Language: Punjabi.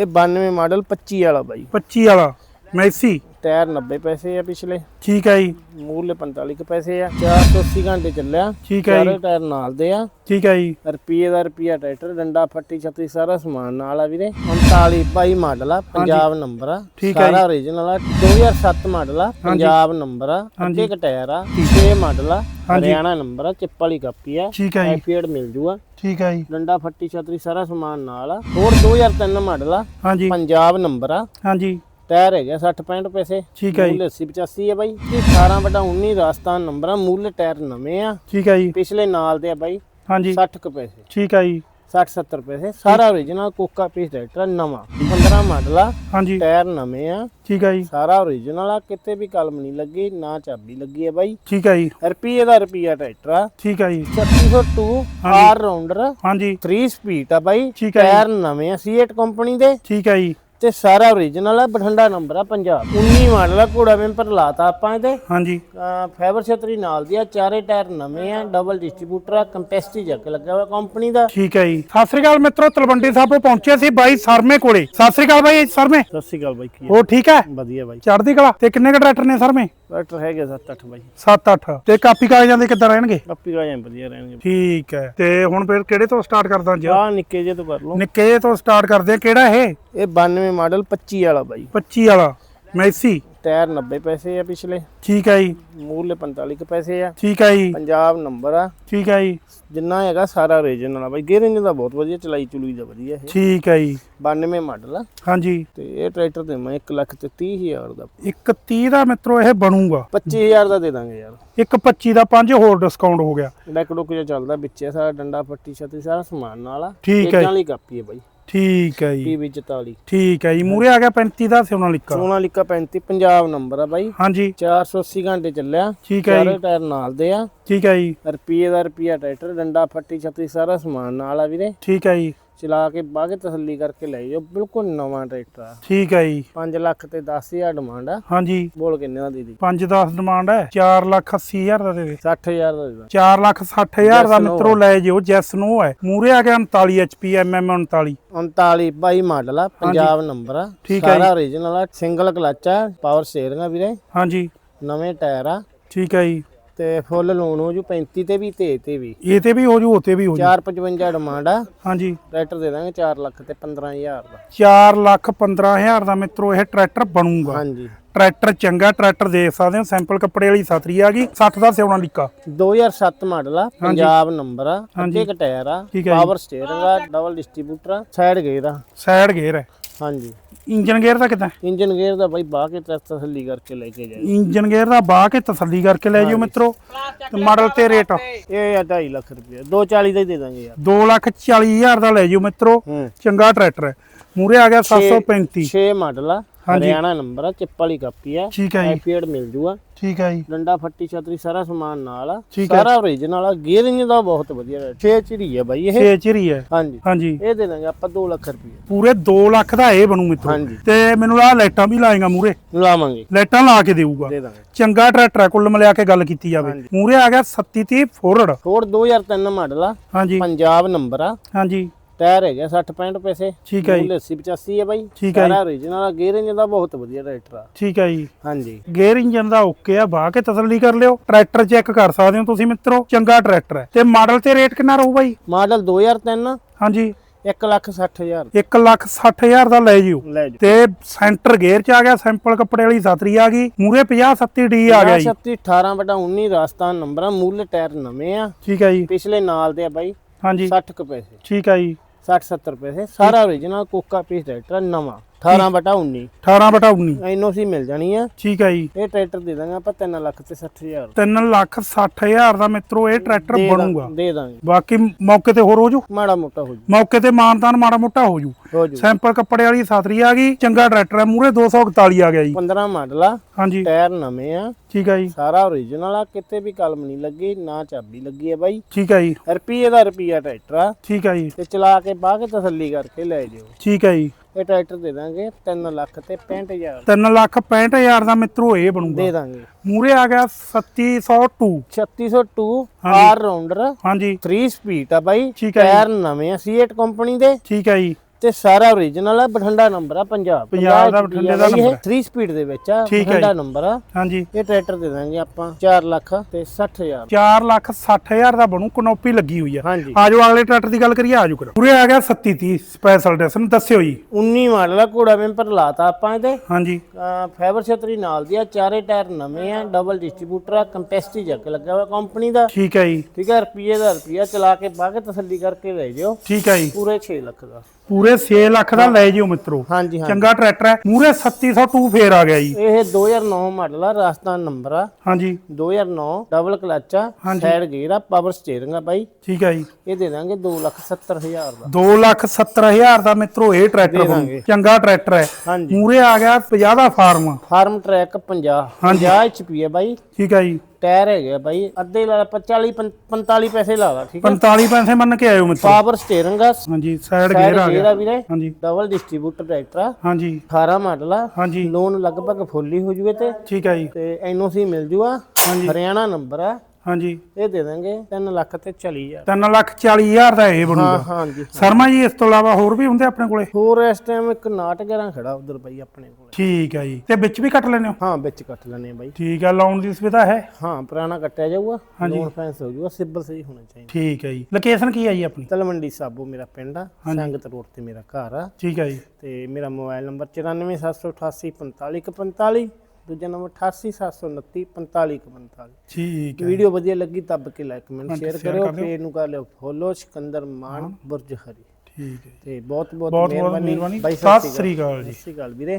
ਇਹ 92 ਮਾਡਲ 25 ਵਾਲਾ ਬਾਈ। 25 ਵਾਲਾ ਮੈਸੀ। ਟਾਇਰ 90 ਪੈਸੇ ਆ ਪਿਛਲੇ। ਠੀਕ ਹੈ ਜੀ। ਮੂਰਲੇ 45 ਕੁ ਪੈਸੇ ਆ। 480 ਘੰਟੇ ਚੱਲਿਆ। ਠੀਕ ਹੈ ਸਾਰੇ ਜੀ ਟਾਇਰ ਨਾਲ ਦੇ ਆ। ਠੀਕ ਹੈ ਜੀ। ਰੁਪਈਏ ਦਾ ਰੁਪਈਆ ਟਰੈਕਟਰ ਡੰਡਾ ਫੱਟੀ ਛੱਤੀ ਸਾਰਾ ਸਮਾਨ ਨਾਲ ਆ ਵੀਰੇ। 39 22 ਮਾਡਲ ਆ ਪੰਜਾਬ ਨੰਬਰ ਆ। ਸਾਰਾ ਓਰੀਜਨਲ ਆ। 2007 ਮਾਡਲ ਆ ਪੰਜਾਬ ਨੰਬਰ ਆ। ਅੱਗੇ ਕ ਟਾਇਰ ਆ 6 ਮਾਡਲ ਆ। ਹਰਿਆਣਾ ਨੰਬਰ ਆ ਚਿੱਪ ਵਾਲੀ ਕਾਪੀ ਆ। ਠੀਕ ਹੈ ਜੀ। ਐਫੀਡ ਮਿਲ ਜੂਗਾ ਠੀਕ ਹੈ ਜੀ। ਡੰਡਾ ਫੱਟੀ ਛਤਰੀ ਸਾਰਾ ਸਮਾਨ ਨਾਲ ਆ। ਹੋਰ 2003 ਮਾਡਲ ਆ। ਹਾਂਜੀ। ਪੰਜਾਬ ਨੰਬਰ ਆ। ਹਾਂਜੀ। ਟਾਇਰ ਹੈਗਾ 60 65 ਪੈਸੇ ਠੀਕ ਹੈ ਜੀ। ਮੂਲ 80 85 ਹੈ ਬਾਈ। ਇਹ 18 ਬਟਾ 19 ਰਾਜਸਥਾਨ ਨੰਬਰ ਆ ਮੂਲ ਟਾਇਰ ਨਵੇਂ ਆ। ਠੀਕ ਹੈ ਜੀ। ਪਿਛਲੇ ਨਾਲ ਦੇ ਆ ਬਾਈ ਹਾਂਜੀ। 60 ਕੁ ਪੈਸੇ। ਠੀਕ ਹੈ ਜੀ। 60 70 ਪੈਸੇ। ਸਾਰਾ ਓਰੀਜਨਲ ਕੋਕਾ ਪੀਸ ਟਰੈਕਟਰ ਨਵਾਂ। 15 ਮਾਡਲ ਆ। ਹਾਂਜੀ। ਟਾਇਰ ਨਵੇਂ ਆ। ਠੀਕ ਹੈ ਜੀ। ਸਾਰਾ ਓਰੀਜਨਲ ਆ ਕਿਤੇ ਵੀ ਕਲਮ ਨਹੀਂ ਲੱਗੀ ਨਾ ਚਾਬੀ ਲੱਗੀ ਹੈ ਬਾਈ। ਠੀਕ ਹੈ ਜੀ। ਰੁਪਈਏ ਦਾ ਰੁਪਈਆ ਟਰੈਕਟਰ ਆ। ਠੀਕ ਹੈ ਜੀ। 3602 ਆਰ ਰਾਉਂਡਰ ਹਾਂਜੀ। 3 ਸਪੀਡ ਆ ਬਾਈ। ਟਾਇਰ ਨਵੇਂ ਆ ਸੀਏਟ ਕੰਪਨੀ ਦੇ। ਠੀਕ ਹੈ ਜੀ। ਤੇ ਸਾਰਾ ਓਰੀਜਨਲ ਆ ਬਠਿੰਡਾ ਨੰਬਰ ਆ ਪੰਜਾਬ। 19 ਮਾਡਲ ਆ ਘੋੜਾ ਮੈਂਪਰ ਲਾਤਾ ਆਪਾਂ ਇਹਦੇ। ਹਾਂਜੀ। ਫਾਈਬਰ ਛਤਰੀ ਨਾਲ ਦੀ ਆ ਚਾਰੇ ਟਾਇਰ ਨਵੇਂ ਆ ਡਬਲ ਡਿਸਟ੍ਰੀਬਿਊਟਰ ਆ ਕੰਪੈਸਟੀ ਜੱਕ ਲੱਗਾ ਹੋਇਆ ਕੰਪਨੀ ਦਾ। ਠੀਕ ਹੈ ਜੀ। ਸਤਿ ਸ੍ਰੀ ਅਕਾਲ ਮਿੱਤਰੋ ਤਲਵੰਡੀ ਸਾਹਿਬ ਪਹੁੰਚੇ ਸੀ ਬਾਈ ਸਰਮੇ ਕੋਲੇ। ਸਤਿ ਸ੍ਰੀ ਅਕਾਲ ਬਾਈ ਸਰਮੇ। ਸਤਿ ਸ਼੍ਰੀ ਅਕਾਲ ਬਾਈ ਕੀ ਹੋਰ ਠੀਕ ਹੈ? ਵਧੀਆ ਬਾਈ। ਚੜ੍ਹਦੀ ਕਲਾ। ਤੇ ਕਿੰਨੇ ਕ ਟਰੈਕਟਰ ਨੇ ਸਰਮੇ? ਟਰੈਕਟਰ ਹੈਗੇ 7-8 ਬਾਈ। 7-8 ਤੇ ਕਾਪੀ ਕਾਗਜ਼ਾਂ ਦੇ ਕਿੱਦਾਂ ਰਹਿਣਗੇ? ਕੱਪੀ ਗਾਜਾਂ ਵਧੀਆ ਰਹਿਣਗੇ। ਠੀਕ ਹੈ। ਤੇ ਹੁਣ ਫਿਰ ਕਿਹੜੇ ਤੋਂ ਸਟਾਰਟ ਕਰਦਾ ਜੀ ਆ ਨਿੱਕੇ ਜੇ ਤੋਂ ਕਰ ਲਓ। ਨਿੱਕੇ ਜਿਹੇ ਤੋਂ ਸਟਾਰਟ ਕਰਦੇ ਕਿਹੜਾ ਇਹ? ਇਹ 92 ਮਾਡਲ 25 ਵਾਲਾ ਬਾਈ। 25 ਵਾਲਾ ਮੈਸੀ। ਟਾਇਰ 90 ਪੈਸੇ ਆ ਪਿਛਲੇ। ਠੀਕ ਹੈ ਜੀ। ਮੂਰਲੇ 45 ਕੁ ਪੈਸੇ ਆ। ਠੀਕ ਹੈ ਜੀ। ਪੰਜਾਬ ਨੰਬਰ ਆ। ਠੀਕ ਹੈ ਜੀ। ਜਿੰਨਾ ਹੈਗਾ ਸਾਰਾ ਓਰੀਜਨਲ ਆ ਬਾਈ। ਗੇਅਰਿੰਗ ਦਾ ਬਹੁਤ ਵਧੀਆ ਚਲਾਈ ਚਲੂਈ ਦਾ ਵਧੀਆ ਇਹ। ਠੀਕ ਹੈ ਜੀ। 92 ਮਾਡਲ ਆ। ਹਾਂਜੀ। ਤੇ ਇਹ ਟਰੈਕਟਰ ਤੇ ਮੈਂ 1 ਲੱਖ ਤੇ 30 ਹਜ਼ਾਰ ਦਾ। ਇੱਕ 30 ਦਾ ਮਿੱਤਰੋ ਇਹ ਬਣੂਗਾ। 25000 ਦਾ ਦੇ ਦਾਂਗੇ ਯਾਰ। ਇੱਕ 25 ਦਾ 5 ਹੋਰ ਡਿਸਕਾਊਂਟ ਹੋ ਗਿਆ। ਡੈਕ ਡੁੱਕ ਜਿਹਾ ਚੱਲਦਾ ਵਿੱਚੇ ਸਾਰਾ ਡੰਡਾ ਪੱਟੀ ਛਤਰੀ ਸਾਰਾ ਸਮਾਨ ਨਾਲ ਆ। ਠੀਕ ਹੈ। ਵਾਲੀ ਕਾਪੀ ਹੈ ਬਾਈ। ਠੀਕ ਹੈ ਜੀ। ਟੀਵੀ 44 ਠੀਕ ਹੈ ਜੀ ਮੂਰੇ ਆ ਗਿਆ 35 ਦਾ ਸੋਨਾਲਿਕਾ ਸੋਨਾਲੀਕਾ 35 ਪੰਜਾਬ ਨੰਬਰ ਆ ਬਾਈ। ਹਾਂਜੀ। 480 ਘੰਟੇ ਚੱਲਿਆ। ਠੀਕ ਹੈ ਸਾਰੇ ਜੀ ਟਾਇਰ ਨਾਲ ਦੇ ਆ। ਠੀਕ ਹੈ ਜੀ। ਰੁਪਈਏ ਦਾ ਰੁਪਈਆ ਟਰੈਕਟਰ ਡੰਡਾ ਫੱਟੀ ਛਤਰੀ ਸਾਰਾ ਸਮਾਨ ਨਾਲ ਆ ਵੀਰੇ। ਠੀਕ ਹੈ ਜੀ। ਚਲਾ ਕੇ ਬਾਹ ਕੇ ਤਸੱਲੀ ਕਰਕੇ ਲੈ ਜਾਓ। ਬਿਲਕੁਲ ਨਵਾਂ ਟਰੈਕਟਰ ਆ। ਠੀਕ ਹੈ ਜੀ। 5 ਲੱਖ ਤੇ 10000 ਡਿਮਾਂਡ ਆ। ਹਾਂਜੀ। ਬੋਲ ਕਿੰਨੇ ਦਾ ਦੇ ਦੀ? 5 10 ਡਿਮਾਂਡ ਹੈ 4 ਲੱਖ 80 ਹਜ਼ਾਰ ਦਾ ਦੇ ਦੇ। 60000 ਦਾ ਦੇ ਦਾਂ। 4 ਲੱਖ 60 ਹਜ਼ਾਰ ਦਾ Yes, no ਮਿੱਤਰੋ ਲੈ ਜਿਓ ਜੈਸ ਨੋ ਹੈ ਮੂਰੇ ਆ ਗਿਆ 39 ਐਚਪੀ ਐਮਐਮ 39 39 22 ਮਾਡਲ ਆ ਪੰਜਾਬ ਨੰਬਰ ਆ। ਸਾਰਾ ਓਰੀਜਨਲ ਆ। ਸਿੰਗਲ ਕਲਚ ਆ ਪਾਵਰ ਸਟੀਅਰਿੰਗ ਆ ਵੀਰੇ। ਹਾਂਜੀ। ਨਵੇਂ ਟਾਇਰ ਆ। ਠੀਕ ਹੈ ਜੀ। ਤੇ ਫੁੱਲ ਲੋਨ ਹੋ ਜੂ 35 ਤੇ ਵੀ ਤੇ ਤੇ ਵੀ। ਇਹ ਤੇ ਵੀ ਹੋ ਜੂ ਉਤੇ ਵੀ ਹੋ ਜੂ। 455 ਡਿਮਾਂਡ ਆ। ਹਾਂਜੀ। ਟਰੈਕਟਰ ਦੇ ਦਾਂਗੇ 4 ਲੱਖ ਤੇ 15000 ਦਾ। 4 ਲੱਖ 15 ਹਜ਼ਾਰ ਦਾ ਮਿੱਤਰੋ ਇਹ ਟਰੈਕਟਰ ਬਣੂਗਾ। ਹਾਂਜੀ। ਟਰੈਕਟਰ ਚੰਗਾ ਟਰੈਕਟਰ ਦੇਖ ਸਕਦੇ ਹੋ ਸੈਂਪਲ ਕੱਪੜੇ ਵਾਲੀ ਸਤਰੀ ਆ ਗਈ 60 ਦਾ ਸਿਉਣਾ ਲਿਕਾ 2007 ਮਾਡਲ ਆ ਪੰਜਾਬ ਨੰਬਰ ਆ ਅੱਗੇ ਟਾਇਰ ਆ। ਪਾਵਰ ਸਟੀਅਰਿੰਗ ਆ ਡਬਲ ਡਿਸਟ੍ਰੀਬਿਊਟਰ ਆ ਸਾਈਡ ਗੇਅਰ ਆ। ਸਾਈਡ ਗੇਅਰ ਹੈ। ਹਾਂਜੀ। ਇੰਜਨ ਗੇਅਰ ਦਾ ਕਿਦਾਂ? ਇੰਜਨ ਗੇਅਰ ਦਾ ਬਾਈ ਬਾਹ ਕੇ ਤਸੱਲੀ ਕਰਕੇ ਲੈ ਕੇ ਜਾਏ ਇੰਜਨ ਗੇਅਰ ਦਾ ਬਾਹ ਕੇ ਤਸੱਲੀ ਕਰਕੇ ਲੈ ਜਿਓ ਮਿੱਤਰੋ। ਤੇ ਮਾਡਲ ਤੇ ਰੇਟ। ਇਹ ਆ 2.5 ਲੱਖ ਰੁਪਏ 240 ਦਾ ਹੀ ਦੇ ਦਾਂਗੇ ਯਾਰ। 2 ਲੱਖ 40 ਹਜ਼ਾਰ ਦਾ ਲੈ ਜਿਓ ਮਿੱਤਰੋ। ਚੰਗਾ ਟਰੈਕਟਰ ਹੈ। ਮੂਰੇ ਆ ਗਿਆ 735 6 ਮਾਡਲ ਆ। ਹਰਿਆਣਾ ਨੰਬਰ ਆ ਚਿੱਪ ਵਾਲੀ ਕਾਪੀ ਆ। ਠੀਕ ਹੈ ਜੀ। ਐਫੀਡ ਮਿਲ ਜੂਗਾ। ਠੀਕ ਹੈ ਜੀ। ਡੰਡਾ ਫੱਟੀ ਛਤਰੀ ਸਾਰਾ ਸਮਾਨ ਨਾਲ ਆ। ਸਾਰਾ ਓਰੀਜਨਲ ਆ। ਗੇਅਰਿੰਗ ਦਾ ਬਹੁਤ ਵਧੀਆ ਹੈ। 6 ਚਿਰੀ ਆ ਬਾਈ ਇਹ। ਛੇ ਚਿਰੀ ਹੈ ਹਾਂਜੀ। ਹਾਂਜੀ। ਇਹ ਦੇ ਦਾਂਗੇ ਆਪਾਂ 2 ਲੱਖ ਰੁਪਏ। ਪੂਰੇ 2 ਲੱਖ ਦਾ ਇਹ ਬਣੂ ਮਿੱਤਰੋ। ਤੇ ਮੈਨੂੰ ਆ ਲਾਈਟਾਂ ਵੀ ਲਾਏਗਾ ਮੂਰੇ ਲਾਵਾਂਗੇ। ਲਾਈਟਾਂ ਲਾ ਕੇ ਦੇਊਗਾ। ਦੇ ਦਾਂਗੇ। ਚੰਗਾ ਟਰੈਕਟਰ ਕੁੱਲ ਮਿਲਾ ਕੇ ਗੱਲ ਕੀਤੀ ਜਾਵੇ। ਮੂਰੇ ਆ ਗਿਆ 3730 ਫੋਰਡ। ਹੋਰ 2003 ਮਾਡਲ ਆ। ਹਾਂਜੀ। ਪੰਜਾਬ ਨੰਬਰ ਆ। ਹਾਂਜੀ। ਟਾਇਰ ਹੈਗਾ 60 65 ਪੈਸੇ ਠੀਕ ਹੈ ਜੀ। ਮੂਲ 80 85 ਹੈ ਬਾਈ। ਠੀਕ ਹੈ ਸਾਰਾ ਓਰੀਜਨਲ ਆ ਗੇਅਰਿੰਗ ਦਾ ਬਹੁਤ ਵਧੀਆ ਟਰੈਕਟਰ ਆ। ਠੀਕ ਹੈ ਜੀ। ਹਾਂਜੀ। ਗੇਅਰ ਇੰਜਨ ਦਾ ਓਕੇ ਆ ਬਾਹ ਕੇ ਤਸੱਲੀ ਕਰ ਲਿਓ। ਟਰੈਕਟਰ ਚੈੱਕ ਕਰ ਸਕਦੇ ਹੋ ਤੁਸੀਂ ਮਿੱਤਰੋ ਚੰਗਾ ਟਰੈਕਟਰ ਹੈ ਤੇ ਮਾਡਲ ਤੇ ਰੇਟ ਕਿੰਨਾ ਰਹੂ ਬਾਈ? ਮਾਡਲ 2003 ਹਾਂਜੀ। 1 ਲੱਖ 60 ਹਜ਼ਾਰ। 1 ਲੱਖ 60 ਹਜ਼ਾਰ ਦਾ ਲੈ ਜਿਓ। ਤੇ ਸੈਂਟਰ ਗੇਅਰ ਚ ਆ ਗਿਆ ਸਿੰਪਲ ਕੱਪੜੇ ਵਾਲੀ ਸਤਰੀ ਆ ਗਈ। ਮੂਰੇ 50 70 ਡੀ ਆ ਗਿਆ ਜੀ। 36 18 ਬਟਾ 19 ਰਾਜਸਥਾਨ ਨੰਬਰ ਆ ਮੂਲ ਟਾਇਰ ਨਵੇਂ ਆ। ਠੀਕ ਹੈ ਜੀ। ਪਿਛਲੇ ਨਾਲ ਦੇ ਆ ਬਾਈ। ਹਾਂਜੀ। 60 ਕੁ ਪੈਸੇ। ਠੀਕ ਹੈ ਜੀ। 60 70 ਪੈਸੇ ਸਾਰਾ ਓਰੀਜਨਲ ਕੋਕਾ ਪੀਸ ਟਰੈਕਟਰ ਨਵਾਂ। 18 ਬਟਾ 19 18 ਬਟਾ 19 ਐਨਓਸੀ ਮਿਲ ਜਾਣੀ ਆ। ਠੀਕ ਹੈ ਜੀ। ਇਹ ਟਰੈਕਟਰ ਦੇ ਦਾਂਗੇ ਆਪਾਂ 3 ਲੱਖ ਤੇ 60 ਹਜ਼ਾਰ। 3 ਲੱਖ 60 ਹਜ਼ਾਰ ਦਾ ਮਿੱਤਰੋ ਇਹ ਟਰੈਕਟਰ ਦੇ ਦਾਂ- ਬਣੂਗਾ। ਦੇ ਦਾਂਗੇ। ਬਾਕੀ ਮੌਕੇ ਤੇ ਹੋਰ ਹੋ ਜੂ? ਮਾੜਾ ਮੋਟਾ ਹੋ ਜੂ। ਮੌਕੇ ਤੇ ਮਾਨਤਾਨ ਮਾੜਾ ਮੋਟਾ ਹੋ ਜੂ। ਹੋ ਜੂ। ਸੈਂਪਲ ਕੱਪੜੇ ਵਾਲੀ ਸਤਰੀ ਆ ਗਈ। ਚੰਗਾ ਟਰੈਕਟਰ ਹੈ ਮੂਰੇ 241 ਆ ਗਿਆ ਜੀ। 15 ਮਾਡਲ ਆ। ਹਾਂਜੀ। ਟਾਇਰ ਨਵੇਂ ਆ। ਠੀਕ ਹੈ ਜੀ। ਸਾਰਾ ਆ। ਕਿਤੇ ਵੀ ਕਲਮ ਨਹੀਂ ਲੱਗੀ ਨਾ ਚਾਬੀ ਲੱਗੀ ਹੈ ਬਾਈ। ਠੀਕ ਹੈ ਜੀ। ਰੁਪਈਏ ਦਾ ਰੁਪਈਆ ਟਰੈਕਟਰ ਆ। ਠੀਕ ਹੈ ਜੀ। ਤੇ ਚਲਾ ਕੇ ਬਾਹ ਕੇ ਤਸੱਲੀ ਕਰਕੇ ਲੈ ਜਿਓ। ਠੀਕ ਹੈ ਜੀ। ਇਹ ਟਰੈਕਟਰ ਦੇ ਦਾਂਗੇ 3 ਲੱਖ ਤੇ 65000 3 ਲੱਖ 65 ਹਜ਼ਾਰ ਦਾ ਮਿੱਤਰੋ ਇਹ ਬਣੂਗਾ। ਦੇ ਦਾਂਗੇ। ਮੂਰੇ ਆ ਗਿਆ 3702 3602 ਹਾਂਜੀ। ਆਰ ਰਾਉਂਡਰ ਹਾਂਜੀ। 3 ਸਪੀਡ ਆ ਬਾਈ। ਟਾਇਰ ਨਵੇਂ ਆ ਸੀਏਟ ਕੰਪਨੀ ਦੇ। ਠੀਕ ਹੈ ਜੀ। ਤੇ ਸਾਰਾ ਓਰੀਜਨਲ ਆ ਬਠਿੰਡਾ ਨੰਬਰ ਆ ਪੰਜਾਬ। ਪੰਜਾਬ ਦਾ ਬਠਿੰਡੇ ਦਾ number 3 ਸਪੀਡ ਦੇ ਵਿੱਚ ਆ ਹੈ ਬਠਿੰਡਾ ਨੰਬਰ ਆ। ਹਾਂਜੀ। ਇਹ ਟਰੈਕਟਰ ਦੇ ਦਾਂਗੇ ਆਪਾਂ 4 ਲੱਖ ਤੇ 60000 4 ਲੱਖ 60 ਹਜ਼ਾਰ ਦਾ ਬਣੂ ਕਨੋਪੀ ਲੱਗੀ ਹੋਈ ਆ। ਆਜੋ ਅਗਲੇ ਟਰੈਕਟਰ ਦੀ ਗੱਲ ਕਰੀਏ ਆਜੋ ਕਰੋ। ਪੂਰੇ ਆ ਗਿਆ 37 30 ਸਪੈਸ਼ਲ ਡਿਸਨ ਦੱਸਿਓ ਜੀ। 19 ਮਾਡਲ ਆ ਘੋੜਾ ਮੈਂਪਰ ਲਾਤਾ ਆਪਾਂ ਇਹਦੇ। ਹਾਂਜੀ। ਫਾਈਬਰ ਛਤਰੀ ਨਾਲ ਦੀ ਆ ਚਾਰੇ ਟਾਇਰ ਨਵੇਂ ਆ ਡਬਲ ਡਿਸਟ੍ਰੀਬਿਊਟਰ ਆ ਕੰਪੈਸਿਟੀ ਜੱਕ ਲੱਗਾ ਹੋਇਆ ਕੰਪਨੀ ਦਾ। ਠੀਕ ਹੈ ਜੀ। ਠੀਕ ਹੈ ਰੁਪਈਏ ਦਾ ਰੁਪਈਆ ਚਲਾ ਕੇ ਕੇ ਤਸੱਲੀ ਕਰਕੇ ਲੈ ਜਿਓ ਠੀਕ ਹੈ ਜੀ। ਪੂਰੇ 6 ਲੱਖ ਦਾ। ਪੂਰੇ 6 ਲੱਖ ਦਾ ਲੈ ਜਿਓ ਮਿੱਤਰੋ। ਹਾਂਜੀ ਹਾਂ ਚੰਗਾ ਟਰੈਕਟਰ ਹੈ। ਮੂਰੇ 3702 ਫੇਰ ਆ ਗਿਆ ਜੀ। ਇਹ 2009 ਮਾਡਲ ਆ ਰਾਜਸਥਾਨ ਨੰਬਰ ਆ। ਹਾਂਜੀ। 2009 ਡਬਲ ਕਲਚ ਆ ਹਾਂਜੀ। ਸਾਈਡ ਗੇਅਰ ਆ ਪਾਵਰ ਸਟੀਅਰਿੰਗ ਆ ਬਾਈ। ਠੀਕ ਹੈ ਜੀ। ਇਹ ਦੇ ਦਾਂਗੇ 270000 ਦਾ। 2 ਲੱਖ 70 ਹਜ਼ਾਰ ਦਾ ਮਿੱਤਰੋ ਇਹ ਟਰੈਕਟਰ ਬਣੂ। ਚੰਗਾ ਟਰੈਕਟਰ ਹੈ। ਹਾਂਜੀ। ਮੂਰੇ ਆ ਗਿਆ 50 ਦਾ ਫਾਰਮ। ਫਾਰਮ ਟਰੈਕ 50 ਹਾਂਜੀ। 50 HP ਹੈ ਬਾਈ। ਠੀਕ ਹੈ ਜੀ? ਟਾਇਰ ਹੈਗੇ ਆ ਬਾਈ ਅੱਧੇ ਲਾ 40 45 ਪੈਸੇ ਲਾ ਲਾ ਠੀਕ ਹੈ? 45 ਪੈਸੇ ਮੰਨ ਕੇ ਆਇਓ ਮਿੱਤਰੋ। ਪਾਵਰ ਸਟੀਅਰਿੰਗ ਆ। ਹਾਂਜੀ ਸਾਈਡ ਗੇਅਰ ਆ ਗਿਆ। ਵੀਰੇ। ਹਾਂਜੀ। ਡਬਲ ਡਿਸਟ੍ਰੀਬਿਊਟਰ ਟਰੈਕਟਰ ਆ। ਹਾਂਜੀ। 18 ਮਾਡਲ ਆ। ਹਾਂਜੀ। ਲੋਨ ਲਗਭਗ ਫੁੱਲ ਹੀ ਜੂਵੇ ਤੇ। ਠੀਕ ਹੈ ਜੀ। ਤੇ ਐਨਓਸੀ ਮਿਲ ਜੂਗਾ ਹਰਿਆਣਾ ਨੰਬਰ ਆ। ਹਾਂਜੀ। ਇਹ ਦੇ ਦਾਂਗੇ 3 ਲੱਖ ਤੇ 40000 3 ਲੱਖ 40 ਹਜ਼ਾਰ ਦਾ ਇਹ ਹਾਂ ਬਣੂਗਾ ਹਾਂਜੀ ਸ਼ਰਮਾ ਜੀ ਇਸ ਤੋਂ ਇਲਾਵਾ ਹੋਰ ਵੀ ਹੁੰਦੇ ਆਪਣੇ ਕੋਲੇ? ਹੋਰ ਇਸ ਟਾਈਮ ਇੱਕ ਨਾਟਕਰਾਂ ਖੜਾ ਉਧਰ ਬਾਈ ਆਪਣੇ ਕੋਲ। ਠੀਕ ਹੈ ਜੀ। ਤੇ ਵਿੱਚ ਵੀ ਕੱਟ ਲੈਣੇ ਹੋ? ਹਾਂ ਵਿੱਚ ਕੱਟ ਲੈਣੇ ਬਾਈ। ਠੀਕ ਹੈ ਲਾਉਣ ਦੀ ਸੁਵਿਧਾ ਹੈ? ਹਾਂ ਪੁਰਾਣਾ ਕੱਟਿਆ ਜਾਊਗਾ। ਹਾਂਜੀ। ਫੈਂਸ ਹੋ ਜਾਊਗਾ ਸਿਬਲ ਸਹੀ ਹੋਣਾ ਚਾਹੀਦਾ। ਠੀਕ ਹੈ ਜੀ। ਲੋਕੇਸ਼ਨ ਕੀ ਹੈ ਜੀ ਆਪਣੀ? ਤਲਵੰਡੀ ਸਾਬੋ ਮੇਰਾ ਪਿੰਡ ਆ। ਸੰਗਤ ਰੋਡ ਤੇ ਮੇਰਾ ਘਰ ਆ। ਠੀਕ ਹੈ ਜੀ। ਤੇ ਮੇਰਾ ਮੋਬਾਈਲ ਨੰਬਰ 9478845145 ਦੂਜਾ ਨੰਬਰ 8879455145 ਠੀਕ ਹੈ। ਵੀਡੀਓ ਵਧੀਆ ਲੱਗੀ ਦੱਬ ਕੇ ਲਾਈਕ ਕਮੈਂਟ ਸ਼ੇਅਰ ਕਰਿਓ। ਪੇਜ ਨੂੰ ਕਰ ਲਿਓ ਫੋਲੋ ਸਿਕੰਦਰ ਮਾਨ ਬੁਰਜ ਹਰੀ। ਠੀਕ ਹੈ ਤੇ ਬਹੁਤ ਬਹੁਤ ਮਿਹਰਬਾਨੀ। ਮਿਹਰਬਾਨੀ। ਬਾਈ ਸਤਿ ਸ੍ਰੀ ਅਕਾਲ ਜੀ। ਸਤਿ ਸ੍ਰੀ ਅਕਾਲ ਵੀਰੇ।